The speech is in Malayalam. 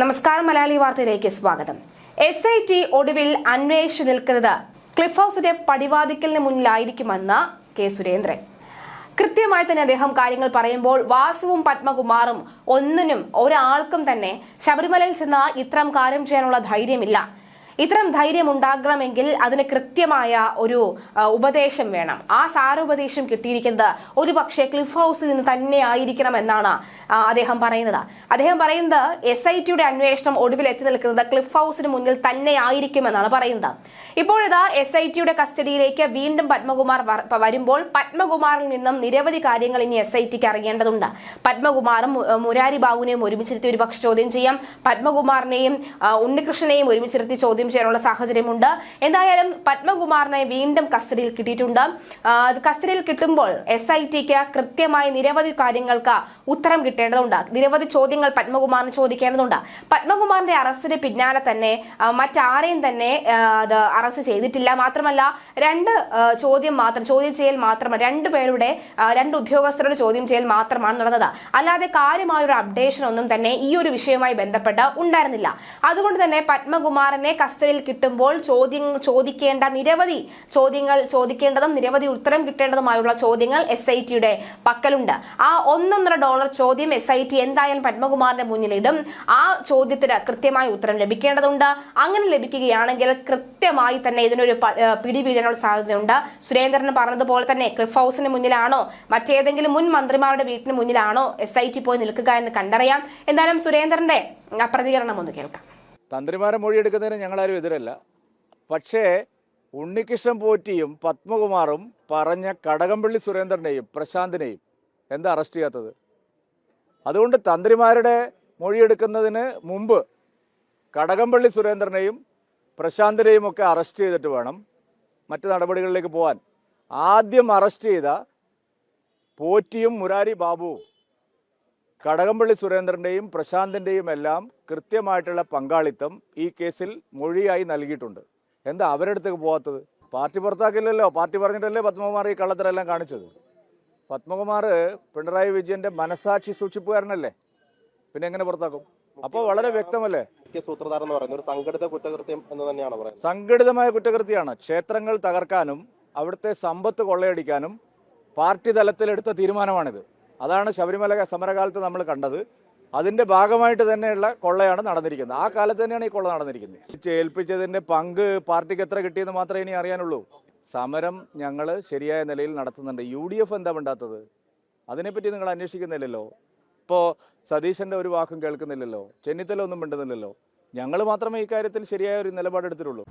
നമസ്കാരം മലയാളി വാർത്തയിലേക്ക് സ്വാഗതം. എസ് ഐ ടി ഒടുവിൽ അന്വേഷിച്ചു നിൽക്കുന്നത് ക്ലിഫ് ഹൌസിന്റെ പടിവാതിക്കലിന് മുന്നിലായിരിക്കുമെന്ന് കെ സുരേന്ദ്രൻ. കൃത്യമായി തന്നെ അദ്ദേഹം കാര്യങ്ങൾ പറയുമ്പോൾ വാസുവും പത്മകുമാറും ഒന്നിനും ഒരാൾക്കും തന്നെ ശബരിമലയിൽ ചെന്ന് ഇത്തരം കാര്യം ചെയ്യാനുള്ള ധൈര്യമില്ല. ഇത്തരം ധൈര്യം ഉണ്ടാകണമെങ്കിൽ അതിന് കൃത്യമായ ഒരു ഉപദേശം വേണം. ആ സാരോപദേശം കിട്ടിയിരിക്കുന്നത് ഒരു പക്ഷേ ക്ലിഫ് ഹൗസിൽ നിന്ന് തന്നെ ആയിരിക്കണം എന്നാണ് അദ്ദേഹം പറയുന്നത്. അദ്ദേഹം പറയുന്നത് എസ് ഐ ടിയുടെ അന്വേഷണം ഒടുവിൽ എത്തി നിൽക്കുന്നത് ക്ലിഫ് ഹൗസിന് മുന്നിൽ തന്നെ ആയിരിക്കും എന്നാണ് പറയുന്നത്. ഇപ്പോഴിതാ എസ് ഐ ടിയുടെ കസ്റ്റഡിയിലേക്ക് വീണ്ടും പത്മകുമാർ വരുമ്പോൾ പത്മകുമാറിൽ നിന്നും നിരവധി കാര്യങ്ങൾ ഇനി എസ് ഐ ടിക്ക് അറിയേണ്ടതുണ്ട്. പത്മകുമാറും മുരാരി ബാബുവിനെയും ഒരുമിച്ചിരുത്തി ഒരുപക്ഷെ ചോദ്യം ചെയ്യാം. പത്മകുമാറിനെയും ഉണ്ണികൃഷ്ണനെയും ഒരുമിച്ചിരുത്തി ചോദ്യം ചെയ്യാനുള്ള സാഹചര്യമുണ്ട്. എന്തായാലും പത്മകുമാറിനെ വീണ്ടും കസ്റ്റഡിയിൽ കിട്ടിയിട്ടുണ്ട്. കസ്റ്റഡിയിൽ കിട്ടുമ്പോൾ എസ് ഐ ടിക്ക് കൃത്യമായി നിരവധി കാര്യങ്ങൾക്ക് ഉത്തരം കിട്ടേണ്ടതുണ്ട്. നിരവധി ചോദ്യങ്ങൾ പത്മകുമാറിന് ചോദിക്കേണ്ടതുണ്ട്. പത്മകുമാറിന്റെ അറസ്റ്റിന് പിന്നാലെ തന്നെ മറ്റാരെയും തന്നെ അറസ്റ്റ് ചെയ്തിട്ടില്ല. മാത്രമല്ല രണ്ട് ചോദ്യം മാത്രം ചോദ്യം ചെയ്യൽ മാത്രം രണ്ടു പേരുടെ രണ്ട് ഉദ്യോഗസ്ഥരുടെ ചോദ്യം ചെയ്യൽ മാത്രമാണ് നടന്നത്. അല്ലാതെ കാര്യമായ ഒരു അപ്ഡേഷൻ ഒന്നും തന്നെ ഈ ഒരു വിഷയവുമായി ബന്ധപ്പെട്ട് ഉണ്ടായിരുന്നില്ല. അതുകൊണ്ട് തന്നെ പത്മകുമാറിനെ കസ്റ്റഡിയിൽ കിട്ടുമ്പോൾ ചോദ്യം ചോദിക്കേണ്ട നിരവധി ചോദ്യങ്ങൾ ചോദിക്കേണ്ടതും നിരവധി ഉത്തരം കിട്ടേണ്ടതുമായുള്ള ചോദ്യങ്ങൾ എസ് ഐ ടിയുടെ പക്കലുണ്ട്. ആ ഒന്നൊന്നര ഡോളർ ചോദ്യം എസ് ഐ ടി എന്തായാലും പത്മകുമാറിന്റെ മുന്നിലിടും. ആ ചോദ്യത്തിന് കൃത്യമായ ഉത്തരം ലഭിക്കേണ്ടതുണ്ട്. അങ്ങനെ ലഭിക്കുകയാണെങ്കിൽ കൃത്യമായി തന്നെ ഇതിനൊരു പിടിവീഴാനുള്ള സാധ്യതയുണ്ട്. സുരേന്ദ്രൻ പറഞ്ഞതുപോലെ തന്നെ ക്ലിഫ് ഹൗസിന് മുന്നിലാണോ? മറ്റേതെങ്കിലും മുൻ മന്ത്രിമാരുടെ വീട്ടിന് മുന്നിലാണോ എസ് ഐ ടി പോയി നിൽക്കുക എന്ന് കണ്ടറിയാം. എന്തായാലും സുരേന്ദ്രന്റെ പ്രതികരണം ഒന്ന് കേൾക്കാം. തന്ത്രിമാരെ മൊഴിയെടുക്കുന്നതിന് ഞങ്ങളാരും എതിരല്ല. പക്ഷേ ഉണ്ണികൃഷ്ണൻ പോറ്റിയും പത്മകുമാറും പറഞ്ഞ കടകംപള്ളി സുരേന്ദ്രനെയും പ്രശാന്തിനെയും എന്താ അറസ്റ്റ് ചെയ്യാത്തത്? അതുകൊണ്ട് തന്ത്രിമാരുടെ മൊഴിയെടുക്കുന്നതിന് മുമ്പ് കടകംപള്ളി സുരേന്ദ്രനെയും പ്രശാന്തിനെയും ഒക്കെ അറസ്റ്റ് ചെയ്തിട്ട് വേണം മറ്റ് നടപടികളിലേക്ക് പോകാൻ ആദ്യം അറസ്റ്റ് ചെയ്ത പോറ്റിയും മുരാരി ബാബുവും കടകംപള്ളി സുരേന്ദ്രന്റെയും പ്രശാന്തിന്റെയും എല്ലാം കൃത്യമായിട്ടുള്ള പങ്കാളിത്തം ഈ കേസിൽ മൊഴിയായി നൽകിയിട്ടുണ്ട്. എന്താ അവരെടുത്തേക്ക് പോകാത്തത് പാർട്ടി പുറത്താക്കില്ലല്ലോ. പാർട്ടി പറഞ്ഞിട്ടല്ലേ പത്മകുമാർ ഈ കള്ളത്തരെല്ലാം കാണിച്ചത്? പത്മകുമാർ പിണറായി വിജയന്റെ മനസാക്ഷി സൂക്ഷിപ്പുകാരനല്ലേ? പിന്നെ എങ്ങനെ പുറത്താക്കും? അപ്പോൾ വളരെ വ്യക്തമല്ലേ? സൂത്രധാരൻ എന്ന് പറയുന്നത് ഒരു സംഘടിത കുറ്റകൃത്യം എന്ന് തന്നെയാണ് പറയുന്നത്. സംഘടിതമായ കുറ്റകൃത്യമാണ് ക്ഷേത്രങ്ങൾ തകർക്കാനും അവിടുത്തെ സമ്പത്ത് കൊള്ളയടിക്കാനും പാർട്ടി തലത്തിൽ എടുത്ത തീരുമാനമാണിത്. അതാണ് ശബരിമല സമരകാലത്ത് നമ്മൾ കണ്ടത്. അതിന്റെ ഭാഗമായിട്ട് തന്നെയുള്ള കൊള്ളയാണ് നടന്നിരിക്കുന്നത്. ആ കാലത്ത് തന്നെയാണ് ഈ കൊള്ള നടന്നിരിക്കുന്നത്. ഏൽപ്പിച്ചതിന്റെ പങ്ക് പാർട്ടിക്ക് എത്ര കിട്ടിയെന്ന് മാത്രമേ ഇനി അറിയാനുള്ളൂ. സമരം ഞങ്ങൾ ശരിയായ നിലയിൽ നടത്തുന്നുണ്ട്. യു ഡി എഫ് എന്താ വേണ്ടാത്തത് അതിനെപ്പറ്റി നിങ്ങൾ അന്വേഷിക്കുന്നില്ലല്ലോ. ഇപ്പോൾ സതീശന്റെ ഒരു വാക്കും കേൾക്കുന്നില്ലല്ലോ. ചെന്നിത്തല ഒന്നും മിണ്ടുന്നില്ലല്ലോ. ഞങ്ങൾ മാത്രമേ ഇക്കാര്യത്തിൽ ശരിയായ ഒരു നിലപാടെടുത്തിട്ടുള്ളൂ.